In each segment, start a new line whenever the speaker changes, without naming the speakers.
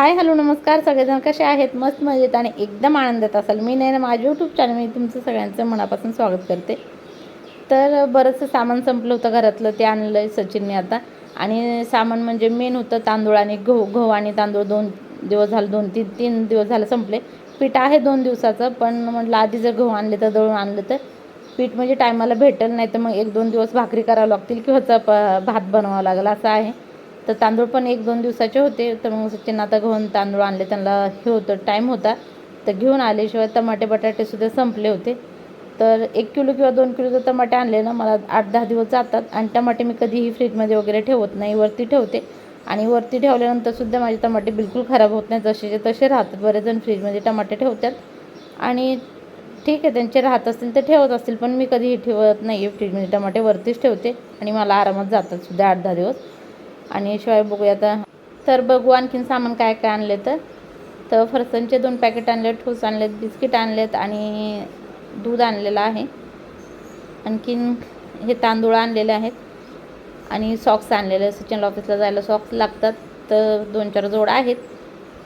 Hi hello नमस्कार. सगळेजण कसे आहेत? मस्त मजेत आणि एकदम आनंदात असाल. मी नाही ना माझ्या यूट्यूब चॅनलमध्ये मी तुमचं सगळ्यांचं मनापासून स्वागत करते. तर बरंचसं सामान संपलं होतं घरातलं ते आणलं आहे सचिनने आता. आणि सामान म्हणजे मेन होतं तांदूळ आणि गहू गहू आणि तांदूळ दोन दिवस झालं दोन तीन तीन दिवस झालं संपले. पीठ आहे दोन दिवसाचं पण म्हटलं आधी जर गहू आणले तर दळून आणलं तर पीठ म्हणजे टायमाला भेटेल नाही तर मग एक दोन दिवस भाकरी करावं लागतील किंवा चप भात बनवावं लागेल असं आहे. तर तांदूळ पण एक दोन दिवसाचे होते तर मग सचिन आता घेऊन तांदूळ आणले त्यांना हे होतं टाईम होता. तर घेऊन आल्याशिवाय टमाटे बटाटेसुद्धा संपले होते. तर एक किलो किंवा दोन किलो जर टमाटे आणले ना मला आठ दहा दिवस जातात. आणि टमाटे मी कधीही फ्रीजमध्ये वगैरे ठेवत नाही वरती ठेवते. आणि वरती ठेवल्यानंतरसुद्धा माझे टमाटे बिलकुल खराब होत नाही जसेचे तसे राहतात. बरेच जण फ्रीजमध्ये टमाटे ठेवतात. आणि ठीक आहे त्यांचे राहत असतील तर ठेवत असतील पण मी कधीही ठेवत नाही आहे फ्रीजमध्ये टमाटे वरतीच ठेवते. आणि मला आरामात जातात सुद्धा आठ दहा दिवस. आणि शिवाय बघूया आता. तर बघू आणखीन सामान काय काय आणले तर. तर फरसनचे दोन पॅकेट आणलेत ठोस आणलेत बिस्किट आणलेत आणि दूध आणलेलं आहे. आणखीन हे तांदूळ आणलेले आहेत. आणि सॉक्स आणलेले सचिन ऑफिसला जायला सॉक्स लागतात. तर दोन चार जोड आहेत.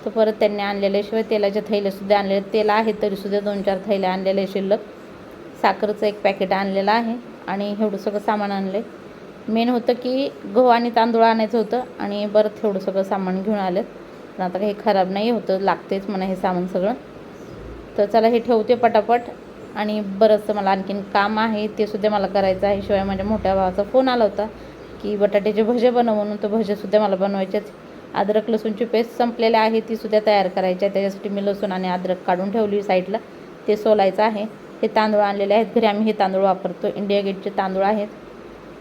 तर परत त्यांनी आणलेले शिवाय तेलाचे थैलेसुद्धा आणलेले तेल आहेत तरीसुद्धा दोन चार थैले आणलेले शिल्लक. साखरेचं एक पॅकेट आणलेलं आहे. आणि एवढं सगळं सामान आणलं आहे मेन होतं की गहू आणि तांदूळ आणायचं होतं आणि बरं थोडं सगळं सामान घेऊन आलं पण आता काही खराब नाही होतं लागतेच म्हणा हे सामान सगळं. तर चला हे ठेवते पटापट आणि बरंचसं मला आणखीन काम आहे ते सुद्धा मला करायचं आहे. शिवाय माझ्या मोठ्या भावाचा फोन आला होता की बटाट्याचे भजे बनव म्हणून तर भजेसुद्धा मला बनवायचेच. अद्रक लसूणची पेस्ट संपलेली आहे तीसुद्धा तयार करायची आहे. त्याच्यासाठी मी लसूण आणि अद्रक काढून ठेवली साईडला. ते सोलायचं आहे. हे तांदूळ आणलेले आहेत. घरी आम्ही हे तांदूळ वापरतो. इंडिया गेटचे तांदूळ आहेत.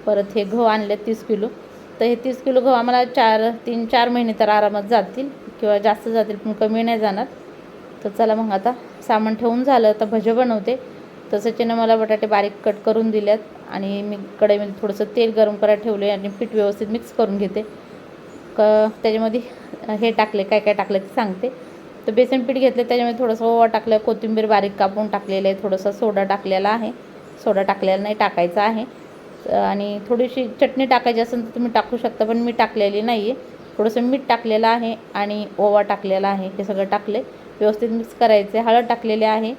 परत हे गहू आणले तीस किलो. तर हे तीस किलो गहू आम्हाला चार तीन चार महिने तर आरामात जातील किंवा जास्त जातील पण कमी नाही जाणार. तर चला मग आता सामान ठेवून झालं तर भजे बनवते. तर सचिनं मला बटाटे बारीक कट करून दिल्यात आणि मी कढईमध्ये थोडंसं तेल गरम करायला ठेवले आणि पीठ व्यवस्थित मिक्स करून घेते. क त्याच्यामध्ये हे टाकले काय काय टाकलं ते सांगते. तर बेसन पीठ घेतलं त्याच्यामध्ये थोडंसं ओवा टाकलं कोथिंबीर बारीक कापून टाकलेलं आहे थोडंसं सोडा टाकलेला आहे. सोडा टाकलेला नाही टाकायचा आहे. आणि थोडीशी चटणी टाकायची असेल तर तुम्ही टाकू शकता पण मी टाकलेली नाही आहे थोडंसं मीठ टाकलेलं आहे आणि ओवा टाकलेला आहे हे सगळं टाकले. व्यवस्थित मिक्स करायचे. हळद टाकलेले आहे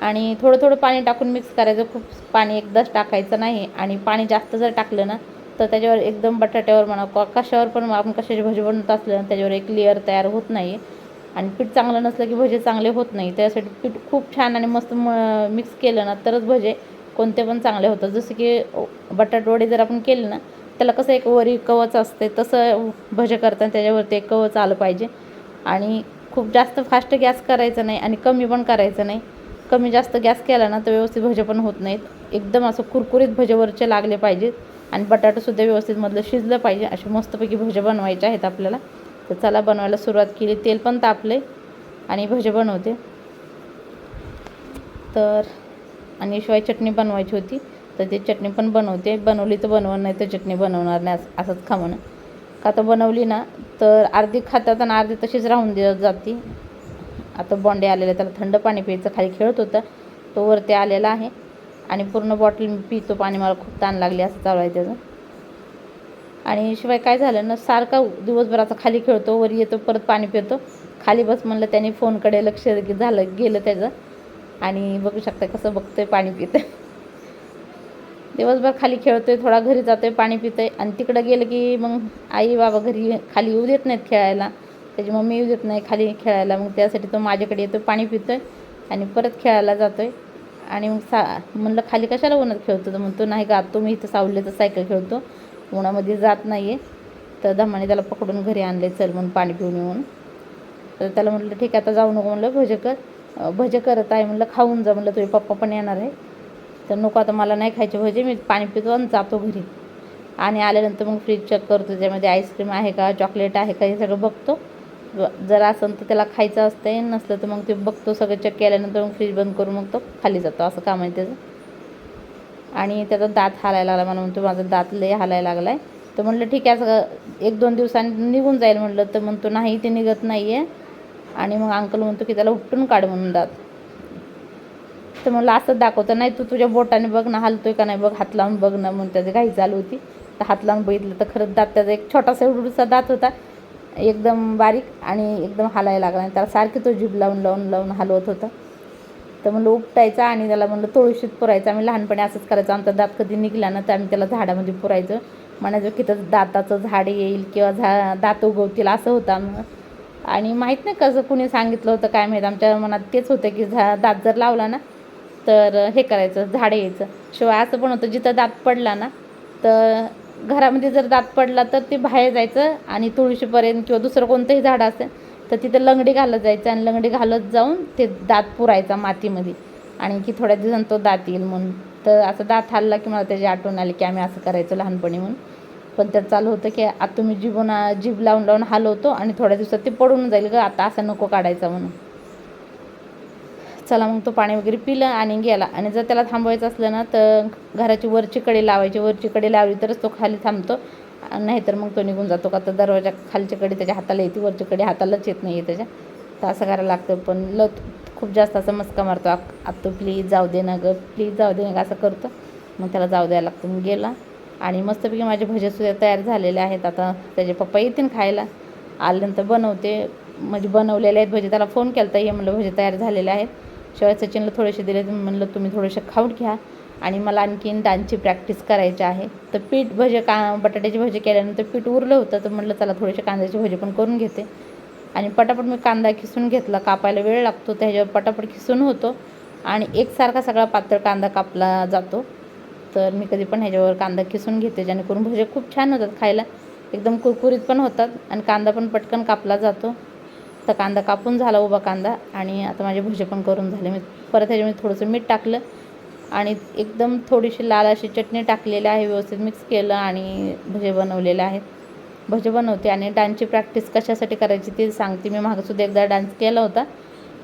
आणि थोडं थोडं पाणी टाकून मिक्स करायचं. खूप पाणी एकदाच टाकायचं नाही आणि पाणी जास्त जर टाकलं ना तर त्याच्यावर एकदम बटाट्यावर म्हणा क कशावर पण आपण कशाची भजी बनवत असलं त्याच्यावर एक लेअर तयार होत नाही आणि पीठ चांगलं नसलं की भजे चांगले होत नाही. त्यासाठी पीठ खूप छान आणि मस्त म मिक्स केलं ना तरच भजे कोणते पण चांगले होतात. जसं की बटाटवडे जर आपण केले ना त्याला कसं एक वरी कवच असते तसं भजे करताना त्याच्यावरती एक कवच आलं पाहिजे. आणि खूप जास्त फास्ट गॅस करायचा नाही आणि कमी पण करायचं नाही. कमी जास्त गॅस केला ना तर व्यवस्थित भजे पण होत नाहीत. एकदम असं कुरकुरीत भजेवरचे लागले पाहिजेत आणि बटाटासुद्धा व्यवस्थित मधलं शिजलं पाहिजे असे मस्तपैकी भजे बनवायचे आहेत आपल्याला. तर चला बनवायला सुरुवात केली. तेल पण तापले आणि भजे बनवते. तर आणि शिवाय चटणी बनवायची होती तर ती चटणी पण बनवते. बनवली तर बनवणार नाही तर चटणी बनवणार नाही असं असंच खा म्हणून का तर बनवली ना तर अर्धी खातात आणि अर्धी तशीच राहून दे जाते. आता बॉन्डे आलेले त्याला थंड पाणी प्यायचं. खाली खेळत होतं तो वरती आलेला आहे. आणि पूर्ण बॉटल मी पितो पाणी मला खूप ताण लागली असं चालू आहे त्याचं. आणि शिवाय काय झालं ना सारखा दिवसभराचा खाली खेळतो वर येतो परत पाणी पितो. खाली बस म्हणलं त्याने फोनकडे लक्ष झालं गेलं त्याचं. आणि बघू शकता कसं बघतोय पाणी पितं दिवसभर खाली खेळतोय थोडा घरी जातोय पाणी पितोय. आणि तिकडं गेलं की मग आई बाबा घरी खाली येऊ देत नाहीत खेळायला. त्याची मम्मी येऊ देत नाही खाली खेळायला. मग त्यासाठी तो माझ्याकडे येतो पाणी पितोय आणि परत खेळायला जातोय. आणि मग सा म्हणलं खाली कशाला उन्हात खेळतो तर म्हणतो नाही का तुम्ही इथं सावलीचं सायकल खेळतो. उन्हामध्ये जात नाही आहे तर धमाने त्याला पकडून घरी आणले चल म्हणून पाणी पिऊन येऊन. तर त्याला म्हटलं ठीक आहे आता जाऊ नको. म्हणलं भोजकर भजे करत आहे म्हणलं खाऊन जा म्हणलं तुझे पप्पा पण येणार आहे. तर नको आता मला नाही खायचे भजे मी पाणी पितो आणि जातो घरी. आणि आल्यानंतर मग फ्रीज चेक करतो त्याच्यामध्ये आईस्क्रीम आहे का चॉकलेट आहे का हे सगळं बघतो. जर असेल तर त्याला खायचं असते नसलं तर मग ते बघतो सगळं चेक केल्यानंतर मग फ्रीज बंद करून मग तो खाली जातो असं काम आहे त्याचं. आणि त्याचा दात हालायला लागला मला म्हणतो माझा दात लय हालायला लागला आहे तर म्हटलं ठीक आहे असं एक दोन दिवसांनी निघून जाईल म्हटलं तर म्हणतो नाही ते निघत नाही आहे आणि मग अंकल म्हणतो की त्याला उपटून काढ म्हणून दात. तर मला असंच दाखवतं नाही तू तुझ्या बोटाने बघ ना हलतोय का नाही बघ हात लावून बघ ना म्हणून त्याची घाई चालू होती. तर हात लावून बघितलं तर खरंच दात त्याचा एक छोटासा एवढूसा दात होता. एकदम बारीक आणि एकदम हालायला लागला आणि त्याला सारखी तो जीभ लावून लावून लावून हलवत होता. तर म्हणलं उपटायचा आणि त्याला म्हणलं तुळशीत पुरायचं आम्ही लहानपणी असंच करायचं आमचा दात कधी निघला ना तर आम्ही त्याला झाडामध्ये पुरायचं. म्हणायचं की तर दाताचं झाड येईल किंवा झा दात उगवतील असं होतं आम्हाला. आणि माहीत नाही कसं कुणी सांगितलं होतं काय माहीत. आमच्या मनात तेच होतं की झा दात जर लावला ना तर हे करायचं झाडं यायचं. शिवाय असं पण होतं जिथं दात पडला ना तर घरामध्ये जर दात पडला तर ते बाहेर जायचं आणि तुळशीपर्यंत किंवा दुसरं कोणतंही झाड असेल तर तिथं लंगडी घालत जायचं आणि लंगडी घालत जाऊन ते दात पुरायचा मातीमध्ये. आणि की थोड्या दिवसांनी तो दात येईल म्हणून. तर असं दात हल्ला की मला त्याची आठवण आली की आम्ही असं करायचो लहानपणी म्हणून. पण त्यात चालू होतं की आता तुम्ही जीभून जीभ लावून लावून हलवतो आणि थोड्या दिवसात ते पडून जाईल ग. आता असं नको काढायचा म्हणून. चला मग तो पाणी वगैरे पिलं आणि गेला. आणि जर त्याला थांबवायचं असलं ना तर घराची वरची कडे लावायची. वरची कडे लावली तरच तो खाली थांबतो. नाहीतर मग तो निघून जातो का? तर दरवाजा खालच्या कडे त्याच्या हाताला येते. वरच्याकडे कडे हातालाच येत नाही आहे त्याच्या. तर असं करायला लागतं. पण लत खूप जास्त असं मस्का मारतो. आत्तो प्लीज जाऊ दे ना गं. प्लीज जाऊ दे ना गं. असं करतो. मग त्याला जाऊ द्यायला लागतं. मग गेला. आणि मस्तपैकी माझे भजेसुद्धा तयार झालेले आहेत. आता त्याचे पप्पा येतील खायला. आल्यानंतर बनवते. म्हणजे बनवलेले आहेत भजे. त्याला फोन केला तर ये म्हणलं भजे तयार झालेले आहेत. शिवाय सचिनला थोडेसे दिले तर म्हणलं तुम्ही थोडेसे खाऊन घ्या. आणि मला आणखीन डान्सची प्रॅक्टिस करायची आहे. तर पीठ भजे का बटाट्याची भजे केल्यानंतर पीठ उरलं होतं तर म्हटलं चला थोडेसे कांद्याची भजे पण करून घेते. आणि पटापट मी कांदा खिसून घेतला. कापायला वेळ लागतो त्याच्यावर पटापट खिसून होतो. आणि एकसारखा सगळा पातळ कांदा कापला जातो. तर मी कधी पण ह्याच्यावर कांदा किसून घेते जेणेकरून भजे खूप छान होतात खायला. एकदम कुरकुरीत पण होतात आणि कांदा पण पटकन कापला जातो. तर कांदा कापून झाला उभा कांदा आणि आता माझे भजे पण करून झाले. मी परत ह्याच्यामध्ये थोडंसं मीठ टाकलं आणि एकदम थोडीशी लाल अशी चटणी टाकलेली आहे व्यवस्थित मिक्स केलं आणि भजे बनवलेले आहेत. भजे बनवते आणि डान्सची प्रॅक्टिस कशासाठी करायची ते सांगते. मी मागंसुद्धा एकदा डान्स केला होता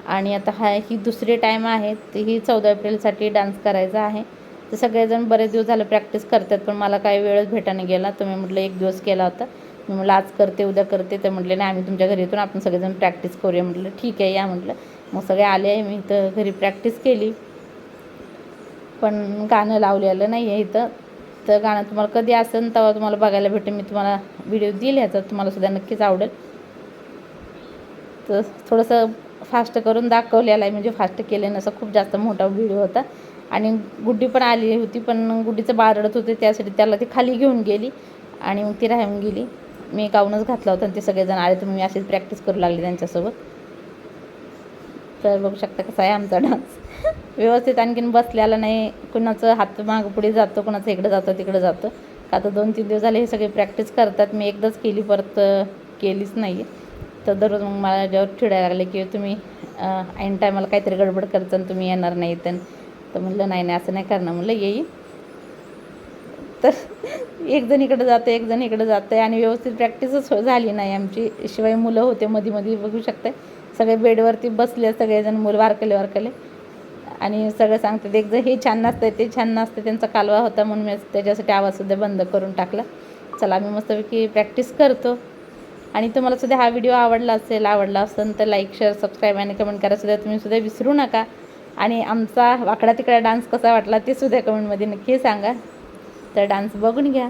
आणि आता हा ही दुसरी टाईम आहे. ती ही चौदा एप्रिलसाठी डान्स करायचा आहे. तर सगळेजण बरेच दिवस झाले प्रॅक्टिस करतात पण मला काही वेळच भेटाने गेला. तर मी म्हटलं एक दिवस केला होता. मी म्हटलं आज करते उद्या करते. तर म्हटले नाही आम्ही तुमच्या घरी येतो आपण सगळेजण प्रॅक्टिस करूया. म्हटलं ठीक आहे या म्हटलं. मग सगळे आले आहे मी इथं घरी प्रॅक्टिस केली. पण गाणं लावलेलं नाही आहे इथं. तर गाणं तुम्हाला कधी असेल तेव्हा तुम्हाला बघायला भेटेल. मी तुम्हाला व्हिडिओ देईल ह्याचा तुम्हाला सुद्धा नक्कीच आवडेल. तर थोडंसं फास्ट करून दाखवलेलं आहे. म्हणजे फास्ट केले नसं खूप जास्त मोठा व्हिडिओ होता. आणि गुड्डी पण आली होती पण गुड्डीचं बाळ रडत होते त्यासाठी त्याला ती खाली घेऊन गेली आणि मग ती राहून गेली. मी गाऊनच घातला होता आणि ते सगळेजण आले तर मी अशीच प्रॅक्टिस करू लागली त्यांच्यासोबत. तर बघू शकता कसा आहे आमचा डान्स व्यवस्थित आणखीन बसल्याला नाही कुणाचं हात मागं पुढे जातो कुणाचं इकडं जातं तिकडं जातं. का तर दोन तीन दिवस झाले हे सगळे प्रॅक्टिस करतात मी एकदाच केली परत केलीच नाही तर दररोज मग मला जेव्हा चिडायला लागले की तुम्ही ऐन टायमाला काहीतरी गडबड करता तुम्ही येणार नाही तर तर म्हटलं नाही नाही असं नाही करणार. म्हटलं येईल तर एक जण इकडं जातं एक जण इकडं जातं आणि व्यवस्थित प्रॅक्टिसच झाली नाही आमची. शिवाय मुलं होते मध्ये मध्ये बघू शकते. सगळे बेडवरती बसले सगळेजण मुलं वारकले वारकले. आणि सगळं सांगतात एक जण हे छान नसतं ते छान नसतं त्यांचा कालवा होता म्हणून मी त्याच्यासाठी आवाजसुद्धा बंद करून टाकला. चला आम्ही मस्तपैकी प्रॅक्टिस करतो. आणि तुम्हाला सुद्धा हा व्हिडिओ आवडला असेल आवडला असेल तर लाईक शेअर सबस्क्राईब आणि कमेंट करा सुद्धा तुम्ही सुद्धा विसरू नका. आणि आमचा वाकडा तिकडा डान्स कसा वाटला ते सुद्धा कमेंटमध्ये नक्की सांगा. तर डान्स बघून घ्या.